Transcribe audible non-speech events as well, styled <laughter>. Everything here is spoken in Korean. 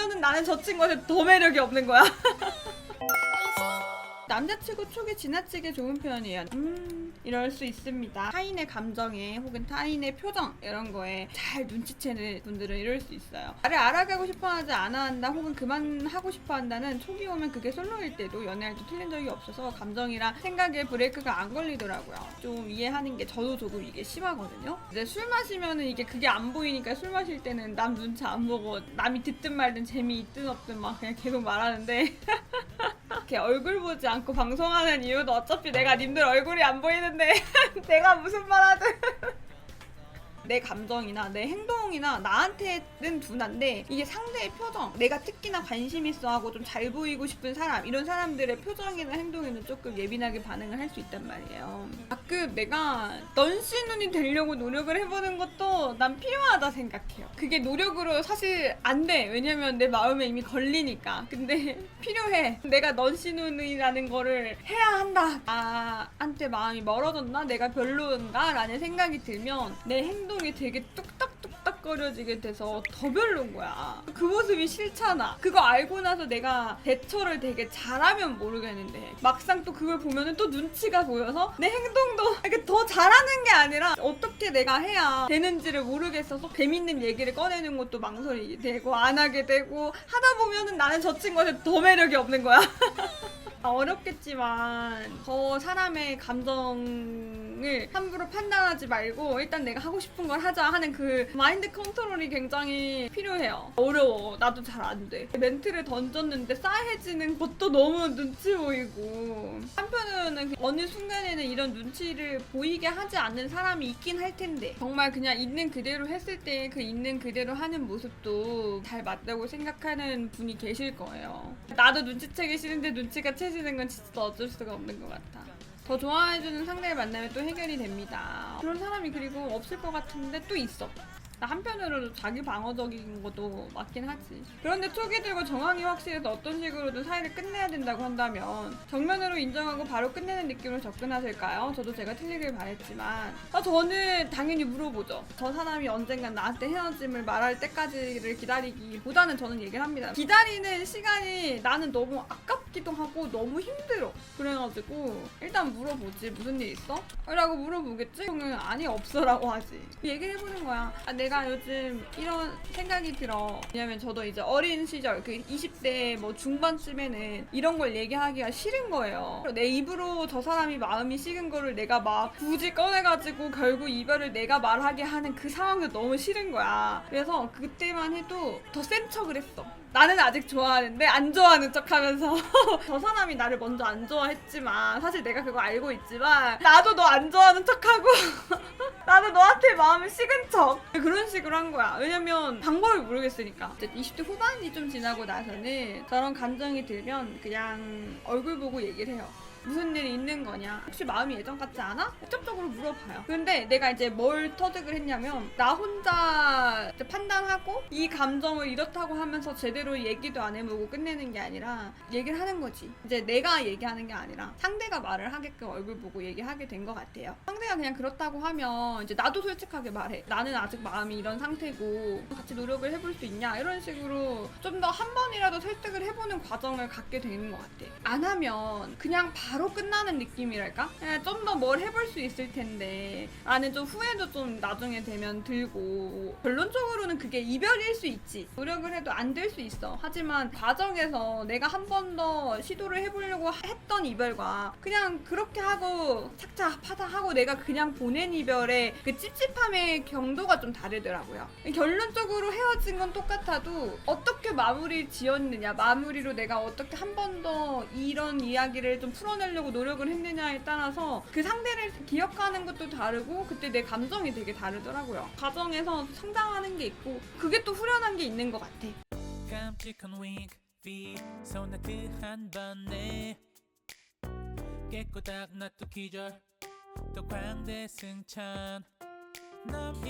보면은 나는 저 친구한테 더 매력이 없는 거야. <laughs> 남자치고 촉이 지나치게 좋은 편이에요. 음, 이럴 수 있습니다. 타인의 감정에 혹은 타인의 표정 이런 거에 잘 눈치채는 분들은 이럴 수 있어요. 나를 알아가고 싶어 하지 않아 한다 혹은 그만 하고 싶어 한다는 촉이 오면 그게 솔로일 때도 연애할 때 틀린 적이 없어서 감정이랑 생각에 브레이크가 안 걸리더라고요. 좀 이해하는 게 저도 조금 이게 심하거든요. 이제 술 마시면은 이게 그게 안 보이니까 술 마실 때는 남 눈치 안 보고 남이 듣든 말든 재미 있든 없든 막 그냥 계속 말하는데 <laughs> 이렇게 얼굴 보지 않고 방송하는 이유도 어차피 내가 님들 얼굴이 안 보이는데 <laughs> 내가 무슨 말 하든. <laughs> 내 감정이나 내 행동이나 나한테는 둔한데 이게 상대의 표정 내가 특히나 관심 있어 하고 좀 잘 보이고 싶은 사람 이런 사람들의 표정이나 행동에는 조금 예민하게 반응을 할 수 있단 말이에요 가끔 내가 넌씨 눈이 되려고 노력을 해보는 것도 난 필요하다 생각해요. 그게 노력으로 사실 안 돼. 왜냐면 내 마음에 이미 걸리니까. 근데 <laughs> 필요해. 내가 넌씨 눈이라는 거를 해야 한다. 나한테 마음이 멀어졌나? 내가 별로인가? 라는 생각이 들면 내 행동이 되게 뚝딱 뚝딱거려지게 돼서 더 별로인 거야. 그 모습이 싫잖아. 그거 알고 나서 내가 대처를 되게 잘하면 모르겠는데 막상 또 그걸 보면은 또 눈치가 보여서 내 행동도 <laughs> 이렇게 더 잘하는 게 아니라 어떻게 내가 해야 되는지를 모르겠어서 재밌는 얘기를 꺼내는 것도 망설이게 되고 안 하게 되고 하다 보면은 나는 저 친구한테 더 매력이 없는 거야. <laughs> 아, 어렵겠지만 더 사람의 감정 을 함부로 판단하지 말고 일단 내가 하고 싶은 걸 하자 하는 그 마인드 컨트롤이 굉장히 필요해요. 어려워. 나도 잘 안 돼. 멘트를 던졌는데 싸해지는 것도 너무 눈치 보이고 한편으로는 어느 순간에는 이런 눈치를 보이게 하지 않는 사람이 있긴 할 텐데 정말 그냥 있는 그대로 했을 때 그 있는 그대로 하는 모습도 잘 맞다고 생각하는 분이 계실 거예요. 나도 눈치채기 싫은데 눈치가 채지는 건 진짜 어쩔 수가 없는 것 같아. 더 좋아해주는 상대를 만나면 또 해결이 됩니다. 그런 사람이 그리고 없을 것 같은데 또 있어. 나 한편으로도 자기 방어적인 것도 맞긴 하지. 그런데 들고 정황이 확실해서 어떤 식으로든 사이를 끝내야 된다고 한다면 정면으로 인정하고 바로 끝내는 느낌으로 접근하실까요? 저도 제가 틀리길 바랬지만 아, 저는 당연히 물어보죠. 저 사람이 언젠간 나한테 헤어짐을 말할 때까지를 기다리기보다는 저는 얘기를 합니다. 기다리는 시간이 나는 너무 아깝기도 하고 너무 힘들어. 그래가지고 일단 물어보지 무슨 일 있어? 라고 물어보겠지? 형은 아니 없어라고 하지. 얘기를 해보는 거야. 아, 내가 요즘 이런 생각이 들어. 왜냐면 저도 이제 어린 시절 그 20대 뭐 중반쯤에는 이런 걸 얘기하기가 싫은 거예요. 내 입으로 저 사람이 마음이 식은 거를 내가 막 굳이 꺼내가지고 결국 이별을 내가 말하게 하는 그 상황도 너무 싫은 거야. 그래서 그때만 해도 더 센 척을 했어. 나는 아직 좋아하는데 안 좋아하는 척 하면서 <laughs> 저 사람이 나를 먼저 안 좋아했지만 사실 내가 그거 알고 있지만 나도 너 안 좋아하는 척하고 <laughs> 나도 너한테 마음을 식은 척. 그런 식으로 한 거야. 왜냐면 방법을 모르겠으니까. 이제 20대 후반이 좀 지나고 나서는 저런 감정이 들면 그냥 얼굴 보고 얘기를 해요 무슨 일이 있는 거냐? 혹시 마음이 예전 같지 않아? 직접적으로 물어봐요. 근데 내가 이제 뭘 터득을 했냐면 나 혼자 판단하고 이 감정을 이렇다고 하면서 제대로 얘기도 안 해보고 끝내는 게 아니라 얘기를 하는 거지. 이제 내가 얘기하는 게 아니라 상대가 말을 하게끔 얼굴 보고 얘기하게 된 것 같아요. 상대가 그냥 그렇다고 하면 이제 나도 솔직하게 말해. 나는 아직 마음이 이런 상태고 같이 노력을 해볼 수 있냐 이런 식으로 좀 더 한 번이라도 설득을 해보는 과정을 갖게 되는 것 같아. 안 하면 그냥 바로 끝나는 느낌이랄까? 좀 더 뭘 해볼 수 있을 텐데. 나는 좀 후회도 좀 나중에 되면 들고. 결론적으로는 그게 이별일 수 있지. 노력을 해도 안 될 수 있어. 하지만 과정에서 내가 한 번 더 시도를 해보려고 했던 이별과 그냥 그렇게 하고 착착하다 하고 내가 그냥 보낸 이별의 그 찝찝함의 경도가 좀 다르더라고요. 결론적으로 헤어진 건 똑같아도 어떻게 마무리 지었느냐 마무리로 내가 어떻게 한 번 더 이런 이야기를 좀 풀어 내려고 노력을 했느냐에 따라서 그 상대를 기억하는 것도 다르고 그때 내 감정이 되게 다르더라고요. 가정에서 성장하는 게 있고 그게 또 후련한 게 있는 것 같아. 깜찍한 윙크 그한 번에 깨꼬닥 나또 기절 또 광대 승천 남